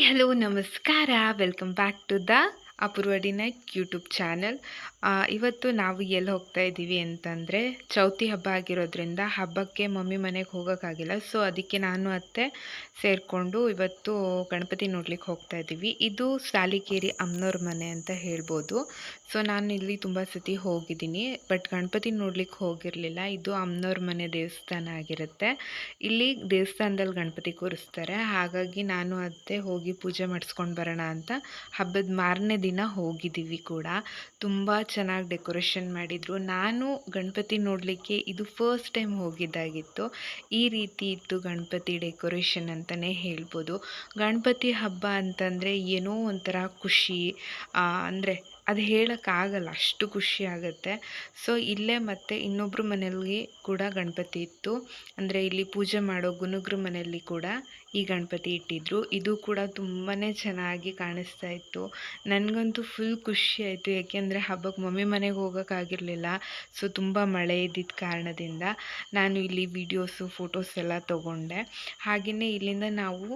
Hello ನಮಸ್ಕಾರ. Welcome back to the Apoorva D knight YouTube channel. ಇವತ್ತು ನಾವು ಎಲ್ಲಿ ಹೋಗ್ತಾ ಇದ್ದೀವಿ ಅಂತಂದರೆ ಚೌತಿ ಹಬ್ಬ ಆಗಿರೋದ್ರಿಂದ ಹಬ್ಬಕ್ಕೆ ಮಮ್ಮಿ ಮನೆಗೆ ಹೋಗೋಕ್ಕಾಗಿಲ್ಲ. ಸೊ ಅದಕ್ಕೆ ನಾನು, ಅತ್ತೆ ಸೇರಿಕೊಂಡು ಇವತ್ತು ಗಣಪತಿ ನೋಡ್ಲಿಕ್ಕೆ ಹೋಗ್ತಾ ಇದ್ದೀವಿ. ಇದು ಸಾಲಿಕೇರಿ ಅಮ್ಮನವ್ರ ಮನೆ ಅಂತ ಹೇಳ್ಬೋದು. ಸೊ ನಾನು ಇಲ್ಲಿ ತುಂಬ ಸತಿ ಹೋಗಿದ್ದೀನಿ. ಬಟ್ ಗಣಪತಿ ನೋಡ್ಲಿಕ್ಕೆ ಹೋಗಿರಲಿಲ್ಲ. ಇದು ಅಮ್ಮನವ್ರ ಮನೆ ದೇವಸ್ಥಾನ ಆಗಿರುತ್ತೆ. ಇಲ್ಲಿ ದೇವಸ್ಥಾನದಲ್ಲಿ ಗಣಪತಿ ಕೂರಿಸ್ತಾರೆ. ಹಾಗಾಗಿ ನಾನು, ಅತ್ತೆ ಹೋಗಿ ಪೂಜೆ ಮಾಡಿಸ್ಕೊಂಡು ಬರೋಣ ಅಂತ ಹಬ್ಬದ ಮಾರನೇ ದಿನ ಹೋಗಿದ್ದೀವಿ ಕೂಡ. ತುಂಬ ಚೆನ್ನಾಗಿ ಡೆಕೋರೇಷನ್ ಮಾಡಿದರು. ನಾನು ಗಣಪತಿ ನೋಡಲಿಕ್ಕೆ ಇದು ಫಸ್ಟ್ ಟೈಮ್ ಹೋಗಿದ್ದಾಗಿತ್ತು. ಈ ರೀತಿ ಇತ್ತು ಗಣಪತಿ ಡೆಕೋರೇಷನ್ ಅಂತಲೇ ಹೇಳ್ಬೋದು. ಗಣಪತಿ ಹಬ್ಬ ಅಂತಂದರೆ ಏನೋ ಒಂಥರ ಖುಷಿ ಅಂದರೆ ಅದು ಹೇಳೋಕ್ಕಾಗಲ್ಲ, ಅಷ್ಟು ಖುಷಿ ಆಗುತ್ತೆ. ಸೊ, ಇಲ್ಲೇ ಮತ್ತೆ ಇನ್ನೊಬ್ಬರು ಮನೆಯಲ್ಲಿ ಕೂಡ ಗಣಪತಿ ಇತ್ತು. ಅಂದರೆ ಇಲ್ಲಿ ಪೂಜೆ ಮಾಡೋ ಗುನುಗ್ರ ಮನೆಯಲ್ಲಿ ಕೂಡ ಈ ಗಣಪತಿ ಇಟ್ಟಿದ್ರು. ಇದು ಕೂಡ ತುಂಬಾ ಚೆನ್ನಾಗಿ ಕಾಣಿಸ್ತಾ ಇತ್ತು. ನನಗಂತೂ ಫುಲ್ ಖುಷಿ ಆಯಿತು. ಯಾಕೆಂದರೆ ಹಬ್ಬಕ್ಕೆ ಮಮ್ಮಿ ಮನೆಗೆ ಹೋಗೋಕ್ಕಾಗಿರಲಿಲ್ಲ. ಸೊ ತುಂಬ ಮಳೆ ಇದ್ದಿದ್ದ ಕಾರಣದಿಂದ ನಾನು ಇಲ್ಲಿ ವಿಡಿಯೋಸು ಫೋಟೋಸ್ ಎಲ್ಲ ತೊಗೊಂಡೆ. ಹಾಗೆಯೇ ಇಲ್ಲಿಂದ ನಾವು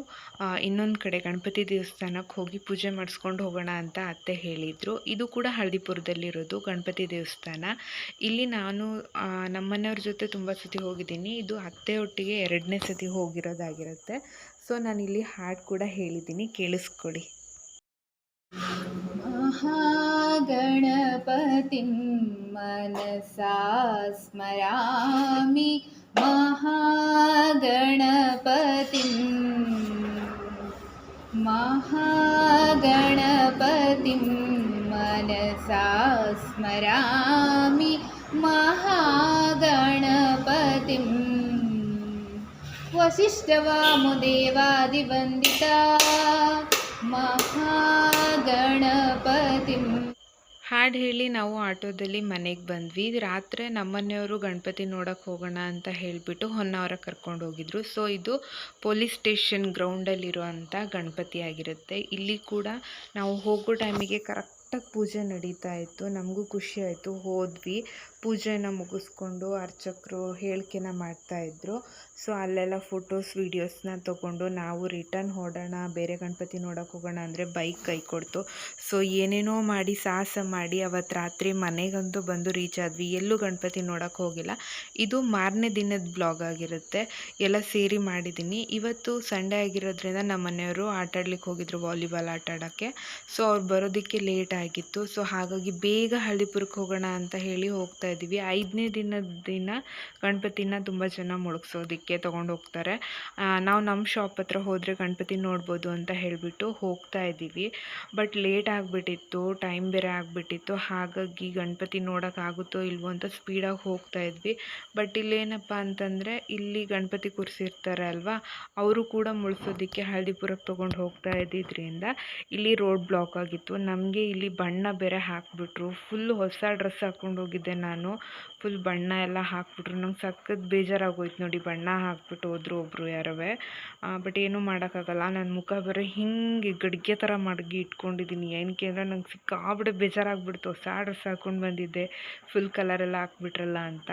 ಇನ್ನೊಂದು ಕಡೆ ಗಣಪತಿ ದೇವಸ್ಥಾನಕ್ಕೆ ಹೋಗಿ ಪೂಜೆ ಮಾಡಿಸ್ಕೊಂಡು ಹೋಗೋಣ ಅಂತ ಅತ್ತೆ ಹೇಳಿದರು. ಇದು ಕೂಡ ಹಳದಿಪುರದಲ್ಲಿರೋದು ಗಣಪತಿ ದೇವಸ್ಥಾನ. ಇಲ್ಲಿ ನಾನು ನಮ್ಮನೆಯವ್ರ ಜೊತೆ ತುಂಬ ಸತಿ ಹೋಗಿದ್ದೀನಿ. ಇದು ಅತ್ತೆ ಒಟ್ಟಿಗೆ ಎರಡನೇ ಸತಿ ಹೋಗಿರೋದಾಗಿರುತ್ತೆ. ಸೊ ನಾನಿಲ್ಲಿ ಹಾಡು ಕೂಡ ಹೇಳಿದ್ದೀನಿ ಕೇಳಿಸ್ಕೊಡಿ महागणपतिं मनसा स्मरामि महागणपतिं महागणपतिं मनसा स्मरामि वसिष्ठवामुदेवादिवन्दिता महागणपतिम् ಹಾಡು ಹೇಳಿ ನಾವು ಆಟೋದಲ್ಲಿ ಮನೆಗೆ ಬಂದ್ವಿ ರಾತ್ರಿ ನಮ್ಮನೆಯವರು ಗಣಪತಿ ನೋಡೋಕೆ ಹೋಗೋಣ ಅಂತ ಹೇಳಿಬಿಟ್ಟು ಹೊನ್ನಾವರ ಕರ್ಕೊಂಡು ಹೋಗಿದ್ರು ಸೊ ಇದು ಪೊಲೀಸ್ ಸ್ಟೇಷನ್ ಗ್ರೌಂಡಲ್ಲಿರುವಂಥ ಗಣಪತಿ ಆಗಿರುತ್ತೆ ಇಲ್ಲಿ ಕೂಡ ನಾವು ಹೋಗೋ ಟೈಮಿಗೆ ಕರೆಕ್ಟಾಗಿ ಪೂಜೆ ನಡೀತಾ ಇತ್ತು ನಮಗೂ ಖುಷಿ ಆಯಿತು ಹೋದ್ವಿ ಪೂಜೆನ ಮುಗಿಸ್ಕೊಂಡು ಅರ್ಚಕರು ಹೇಳಿಕೆನ ಮಾಡ್ತಾಯಿದ್ರು ಸೊ ಅಲ್ಲೆಲ್ಲ ಫೋಟೋಸ್ ವೀಡಿಯೋಸ್ನ ತೊಗೊಂಡು ನಾವು ರಿಟರ್ನ್ ಹೊಡೋಣ, ಬೇರೆ ಗಣಪತಿ ನೋಡೋಕೆ ಹೋಗೋಣ ಅಂದರೆ ಬೈಕ್ ಕೈ ಕೊಡ್ತು. ಸೊ ಏನೇನೋ ಮಾಡಿ ಸಾಹಸ ಮಾಡಿ ಅವತ್ತು ರಾತ್ರಿ ಮನೆಗಂತೂ ಬಂದು ರೀಚ್ ಆದ್ವಿ. ಎಲ್ಲೂ ಗಣಪತಿ ನೋಡೋಕೆ ಹೋಗಿಲ್ಲ. ಇದು ಮಾರನೇ ದಿನದ ಬ್ಲಾಗ್ ಆಗಿರುತ್ತೆ. ಎಲ್ಲ ಸೇರಿ ಮಾಡಿದ್ದೀನಿ ಇವತ್ತು ಸಂಡೇ ಆಗಿರೋದ್ರಿಂದ ನಮ್ಮ ಮನೆಯವರು ಆಟ ಆಡ್ಲಿಕ್ಕೆ ಹೋಗಿದ್ರು ವಾಲಿಬಾಲ್ ಆಟ ಆಡೋಕ್ಕೆ. ಸೊ ಅವ್ರು ಬರೋದಕ್ಕೆ ಲೇಟ್ ಆಗಿತ್ತು. ಸೊ ಹಾಗಾಗಿ ಬೇಗ ಹಳ್ಳಿಪುರಕ್ಕೆ ಹೋಗೋಣ ಅಂತ ಹೇಳಿ ಹೋಗ್ತಾ ಇದ್ದೀವಿ. ಐದನೇ ದಿನದ ದಿನ ಗಣಪತಿನ ತುಂಬ ಜನ ಮುಳುಗ್ಸೋದಕ್ಕೆ ತೊಗೊಂಡು ಹೋಗ್ತಾರೆ. ನಾವು ನಮ್ಮ ಶಾಪ್ ಹತ್ರ ಹೋದರೆ ಗಣಪತಿ ನೋಡ್ಬೋದು ಅಂತ ಹೇಳಿಬಿಟ್ಟು ಹೋಗ್ತಾ ಇದ್ದೀವಿ. ಬಟ್ ಲೇಟ್ ಆಗಿಬಿಟ್ಟಿತ್ತು, ಟೈಮ್ ಬೇರೆ ಆಗಿಬಿಟ್ಟಿತ್ತು. ಹಾಗಾಗಿ ಗಣಪತಿ ನೋಡೋಕ್ಕಾಗುತ್ತೋ ಇಲ್ವೋ ಅಂತ ಸ್ಪೀಡಾಗಿ ಹೋಗ್ತಾ ಇದ್ವಿ. ಬಟ್ ಇಲ್ಲೇನಪ್ಪ ಅಂತಂದರೆ ಇಲ್ಲಿ ಗಣಪತಿ ಕೂರಿಸಿರ್ತಾರೆ ಅಲ್ವಾ? ಅವರು ಕೂಡ ಮುಳ್ಸೋದಕ್ಕೆ ಹಳದಿಪುರಕ್ಕೆ ತೊಗೊಂಡು ಹೋಗ್ತಾ ಇದ್ದಿದ್ದರಿಂದ ಇಲ್ಲಿ ರೋಡ್ ಬ್ಲಾಕ್ ಆಗಿತ್ತು. ನಮಗೆ ಇಲ್ಲಿ ಬಣ್ಣ ಬೇರೆ ಹಾಕಿಬಿಟ್ರು. ಫುಲ್ ಹೊಸ ಡ್ರೆಸ್ ಹಾಕ್ಕೊಂಡು ಹೋಗಿದ್ದೆ ನಾನು. ಫುಲ್ ಬಣ್ಣ ಎಲ್ಲ ಹಾಕ್ಬಿಟ್ರು. ನಂಗೆ ಸಖತ್ ಬೇಜಾರಾಗೋಯ್ತು ನೋಡಿ. ಬಣ್ಣ ಹಾಕ್ಬಿಟ್ಟು ಹೋದ್ರು ಒಬ್ಬರು ಯಾರವೇ. ಬಟ್ ಏನೂ ಮಾಡೋಕ್ಕಾಗಲ್ಲ. ನನ್ನ ಮುಖ ಬರೋ ಹಿಂಗೆ ಗಡಿಗೆ ಥರ ಮಡಗಿ ಇಟ್ಕೊಂಡಿದ್ದೀನಿ ಏನಕ್ಕೆ ಅಂದರೆ ನಂಗೆ ಸಿಕ್ಕಾಬಿಟ್ಟೆ ಬೇಜಾರಾಗ್ಬಿಡ್ತು. ಹೊಸ ಡ್ರೆಸ್ ಹಾಕ್ಕೊಂಡು ಬಂದಿದ್ದೆ. ಫುಲ್ ಕಲರೆಲ್ಲ ಹಾಕ್ಬಿಟ್ರಲ್ಲ ಅಂತ.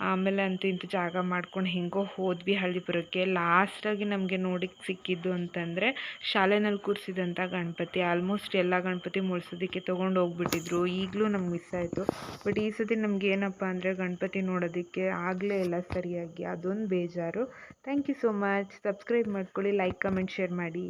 ಆಮೇಲೆ ಅಂತ ಇಂಥ ಜಾಗ ಮಾಡ್ಕೊಂಡು ಹೆಂಗೋ ಹೋದ್ವಿ ಹಳ್ಳಿಪುರಕ್ಕೆ. ಲಾಸ್ಟಾಗಿ ನಮಗೆ ನೋಡಿಕ್ಕೆ ಸಿಕ್ಕಿದ್ದು ಅಂತಂದರೆ ಶಾಲೆನಲ್ಲಿ ಕೂರಿಸಿದಂಥ ಗಣಪತಿ. ಆಲ್ಮೋಸ್ಟ್ ಎಲ್ಲ ಗಣಪತಿ ಮುಳ್ಸೋದಕ್ಕೆ ತೊಗೊಂಡು ಹೋಗ್ಬಿಟ್ಟಿದ್ರು. ಈಗಲೂ ನಮ್ಗೆ ಮಿಸ್ ಆಯಿತು. ಬಟ್ ಈ ಸತಿ ನಮ್ಗೆ ಏನಪ್ಪ ಅಂದರೆ ಗಣಪತಿ ನೋಡೋದಕ್ಕೆ ಆಗಲೇ ಇಲ್ಲ ಸರಿಯಾಗಿ, ಅದೊಂದು ಬೇಜಾರು. Thank you so much subscribe ಮಾಡ್ಕೊಳ್ಳಿ ಲೈಕ್ ಕಮೆಂಟ್ ಶೇರ್ ಮಾಡಿ.